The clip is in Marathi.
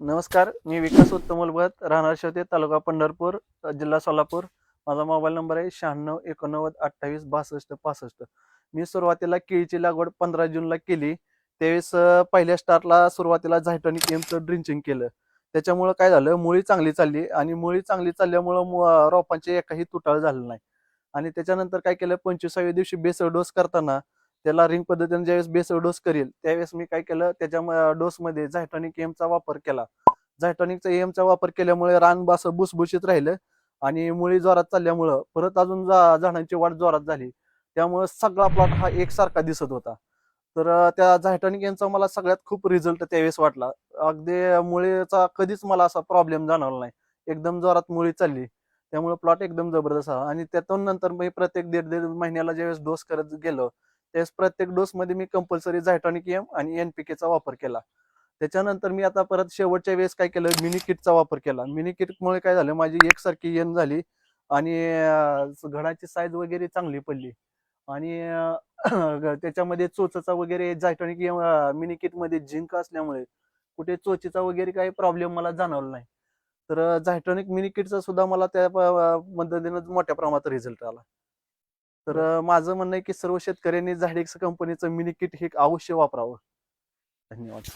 नमस्कार मी विकास उत्तम भट राहणार शेवते तालुका पंढरपूर जिल्हा सोलापूर. माझा मोबाईल नंबर आहे शहाण्णव एकोणनव्वद अठ्ठावीस बासष्ट पासष्ट. मी सुरुवातीला केळीची लागवड पंधरा जूनला केली. त्यावेळेस पहिल्या स्टार्टला सुरुवातीला झायटॉनिक एमचं ड्रिंचिंग केलं. त्याच्यामुळं काय झालं मुळी चांगली चालली आणि मुळी चांगली चालल्यामुळं मु- अ, रोपांचे तुटाळ झालं नाही. आणि त्याच्यानंतर काय केलं पंचवीसाव्या दिवशी बेसळ डोस करताना त्याला रिंग पद्धतीने ज्यावेळेस बेसळ डोस करेल त्यावेळेस मी काय केलं त्याच्या डोसमध्ये झायटॉनिक एमचा वापर केला. झायटॉनिकचा एमचा वापर केल्यामुळे रान बास भुसभुशीत राहिलं आणि मुळी जोरात चालल्यामुळं परत अजून झाडांची वाढ जोरात झाली. त्यामुळे सगळा प्लॉट हा एकसारखा दिसत होता. तर त्या झायटॉनिक यांचा मला सगळ्यात खूप रिझल्ट त्यावेळेस वाटला. अगदी मुळीचा कधीच मला असा प्रॉब्लेम जाणवला नाही. एकदम जोरात मुळी चालली. त्यामुळे प्लॉट एकदम जबरदस्त आणि त्यातून नंतर मी प्रत्येक दीड दीड महिन्याला ज्यावेळेस डोस करत गेलो त्यावेळेस प्रत्येक डोस मध्ये मी कंपल्सरी झायटॉनिक एम आणि एनपीकेचा वापर केला. त्याच्यानंतर मी आता परत शेवटच्या वेळेस काय केलं? मिनी किटचा वापर केला. मिनी किटमुळे काय झालं? माझी एकसारखी एन झाली आणि घडाची साईज वगैरे चांगली पडली. आणि त्याच्यामध्ये चोचचा वगैरे जायटॉनिक मिनी किटमध्ये झिंक असल्यामुळे कुठे चोचीचा वगैरे काही प्रॉब्लेम मला जाणवला नाही. तर झायटॉनिक मिनी किटचा सुद्धा मला त्या मदतीनं मोठ्या प्रमाणात रिझल्ट आला. तर माझं म्हणणं आहे की सर्व शेतकऱ्यांनी झाडेक्स कंपनीचं मिनी किट हे अवश्य वापरावं. धन्यवाद.